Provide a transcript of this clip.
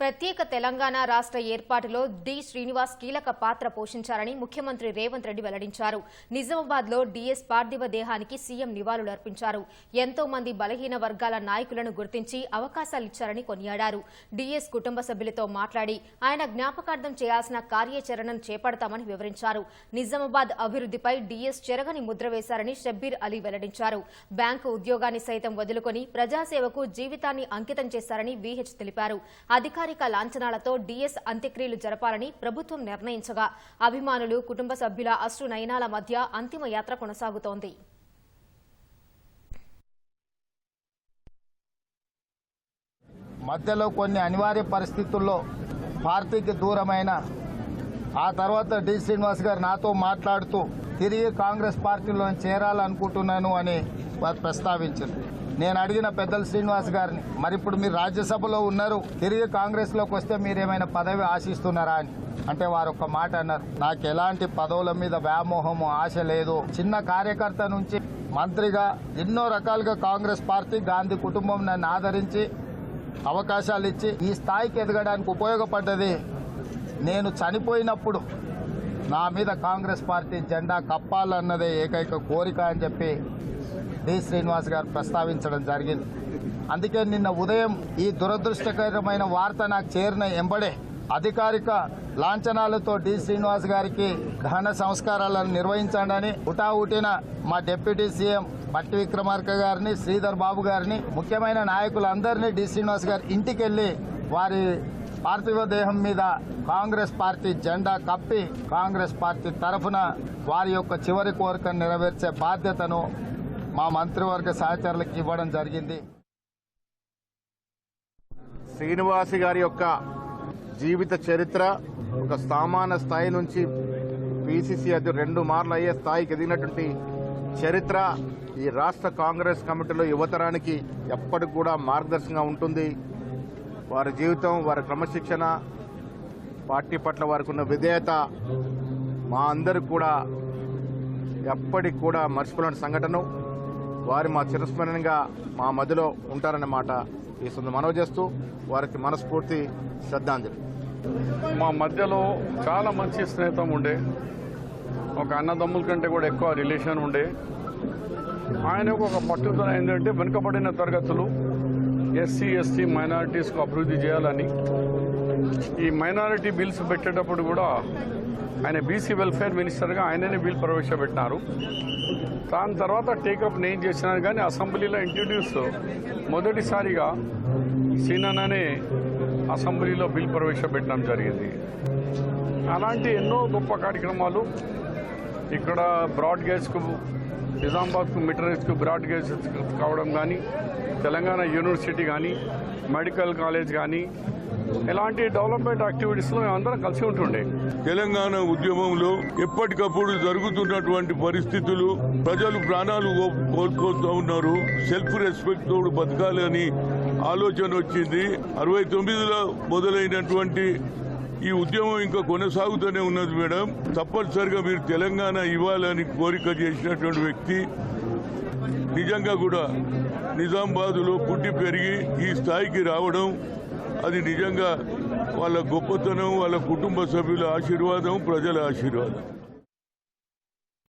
ప్రత్యేక తెలంగాణ రాష్ట్ర ఏర్పాటులో డి శ్రీనివాస్ కీలక పాత్ర పోషించారని ముఖ్యమంత్రి రేవంత్ రెడ్డి వెల్లడించారు. నిజామాబాద్లో డిఎస్ పార్థివ దేహానికి సీఎం నివాళులర్పించారు ఎంతో మంది బలహీన వర్గాల నాయకులను గుర్తించి అవకాశాలిచ్చారని కొనియాడారు. డిఎస్ కుటుంబ సభ్యులతో మాట్లాడి ఆయన జ్ఞాపకార్థం చేయాల్సిన కార్యాచరణను చేపడతామని వివరించారు. నిజామాబాద్ అభివృద్ధిపై డిఎస్ చెరగని ముద్ర వేశారని షబ్బీర్ అలీ వెల్లడించారు. బ్యాంకు ఉద్యోగాన్ని సైతం వదులుకొని ప్రజాసేవకు జీవితాన్ని అంకితం చేశారని వీహెచ్ తెలిపారు. అధికారిక లాంఛనాలతో డీఎస్ అంత్యక్రియలు జరపాలని ప్రభుత్వం నిర్ణయించగా అభిమానులు కుటుంబ సభ్యుల అశ్రు నయనాల మధ్య అంతిమ యాత్ర కొనసాగుతోంది. మధ్యలో కొన్ని అనివార్య పరిస్థితుల్లో పార్టీకి దూరమైన ఆ తర్వాత డి. శ్రీనివాస్ గారు నాతో మాట్లాడుతూ తిరిగి కాంగ్రెస్ పార్టీలో చేరాలనుకుంటున్నాను అని వారు ప్రస్తావించారు. నేను అడిగిన పెద్దల శ్రీనివాస్ గారిని మరి ఇప్పుడు మీరు రాజ్యసభలో ఉన్నారు తిరిగి కాంగ్రెస్లోకి వస్తే మీరు ఏమైనా పదవి ఆశిస్తున్నారా అని? అంటే వారు ఒక మాట అన్నారు నాకు ఎలాంటి పదవుల మీద వ్యామోహము ఆశ లేదు. చిన్న కార్యకర్త నుంచి మంత్రిగా ఎన్నో రకాలుగా కాంగ్రెస్ పార్టీ గాంధీ కుటుంబం నన్ను ఆదరించి అవకాశాలు ఇచ్చి ఈ స్థాయికి ఎదగడానికి ఉపయోగపడ్డది. నేను చనిపోయినప్పుడు నా మీద కాంగ్రెస్ పార్టీ జెండా కప్పాలన్నదే ఏకైక కోరిక అని చెప్పి డి శ్రీనివాస్ గారు ప్రస్తావించడం జరిగింది. అందుకే నిన్న ఉదయం ఈ దురదృష్టకరమైన వార్త నాకు చేరిన ఎంబడే అధికారిక లాంఛనాలతో డి శ్రీనివాస్ గారికి దహన సంస్కారాలను నిర్వహించండి ఉటావుటిన మా డిప్యూటీ సీఎం పట్టి విక్రమార్క గారిని శ్రీధర్ బాబు గారిని ముఖ్యమైన నాయకులందరినీ డి శ్రీనివాస్ గారి ఇంటికి వెళ్ళి వారి పార్థివ దేహం మీద కాంగ్రెస్ పార్టీ జెండా కప్పి కాంగ్రెస్ పార్టీ తరఫున వారి యొక్క చివరి కోరికను నెరవేర్చే బాధ్యతను మా మంత్రివర్గ సహచరులకు ఇవ్వడం జరిగింది. శ్రీనివాసి గారి యొక్క జీవిత చరిత్ర ఒక సామాన్య స్థాయి నుంచి పిసిసి అది రెండు మార్లు అయ్యే స్థాయికి ఎదిగినటువంటి చరిత్ర ఈ రాష్ట్ర కాంగ్రెస్ కమిటీలో యువతరానికి ఎప్పటికి కూడా మార్గదర్శకంగా ఉంటుంది. వారి జీవితం వారి క్రమశిక్షణ పార్టీ పట్ల వారికి ఉన్న విధేయత మా అందరికి కూడా ఎప్పటికి కూడా మర్చిపోలేని సంఘటన వారి మా చిరస్మరణంగా మా మధ్యలో ఉంటారన్నమాట. ఈ సొంత మనవి చేస్తూ వారికి మనస్ఫూర్తి శ్రద్ధాంజలి. మా మధ్యలో చాలా మంచి స్నేహితం ఉండే. ఒక అన్నదమ్ముల కంటే కూడా ఎక్కువ రిలేషన్ ఉండే. ఆయనకు ఒక పట్టుదల ఏంటంటే వెనుకబడిన తరగతులు ఎస్సీ ఎస్టీ మైనారిటీస్కు అభివృద్ధి చేయాలని. ఈ మైనారిటీ బిల్స్ పెట్టేటప్పుడు కూడా ఆయన బీసీ వెల్ఫేర్ మినిస్టర్గా ఆయననే బిల్ ప్రవేశపెట్టినారు. దాని తర్వాత టేకప్ నేను చేసినాను కానీ అసెంబ్లీలో ఇంట్రడ్యూస్ మొదటిసారిగా సీననే అసెంబ్లీలో బిల్ ప్రవేశపెట్టడం జరిగింది. అలాంటి ఎన్నో గొప్ప కార్యక్రమాలు ఇక్కడ బ్రాడ్ గేజ్కు నిజామాబాద్కు మిటరేజ్కు బ్రాడ్ గేజ్ కావడం కానీ తెలంగాణ యూనివర్సిటీ కానీ మెడికల్ కాలేజ్ కానీ ఎలాంటి డెవలప్మెంట్ యాక్టివిటీస్లో మేమందరం కలిసి ఉంటుండే. తెలంగాణ ఉద్యమంలో ఎప్పటికప్పుడు జరుగుతున్నటువంటి పరిస్థితులు ప్రజలు ప్రాణాలు కోల్పోతూ ఉన్నారు. సెల్ఫ్ రెస్పెక్ట్ తోడు బతకాలి అని ఆలోచన వచ్చింది. అరవై తొమ్మిదిలో మొదలైనటువంటి ఈ ఉద్యమం ఇంకా కొనసాగుతూనే ఉన్నది మేడం. తప్పనిసరిగా మీరు తెలంగాణ ఇవ్వాలని కోరిక చేసినటువంటి వ్యక్తి నిజంగా కూడా నిజామాబాద్లో పుట్టి పెరిగి ఈ స్థాయికి రావడం అది నిజంగా వాళ్ళ గొప్పతనం వాళ్ళ కుటుంబ సభ్యుల ఆశీర్వాదం ప్రజల ఆశీర్వాదం.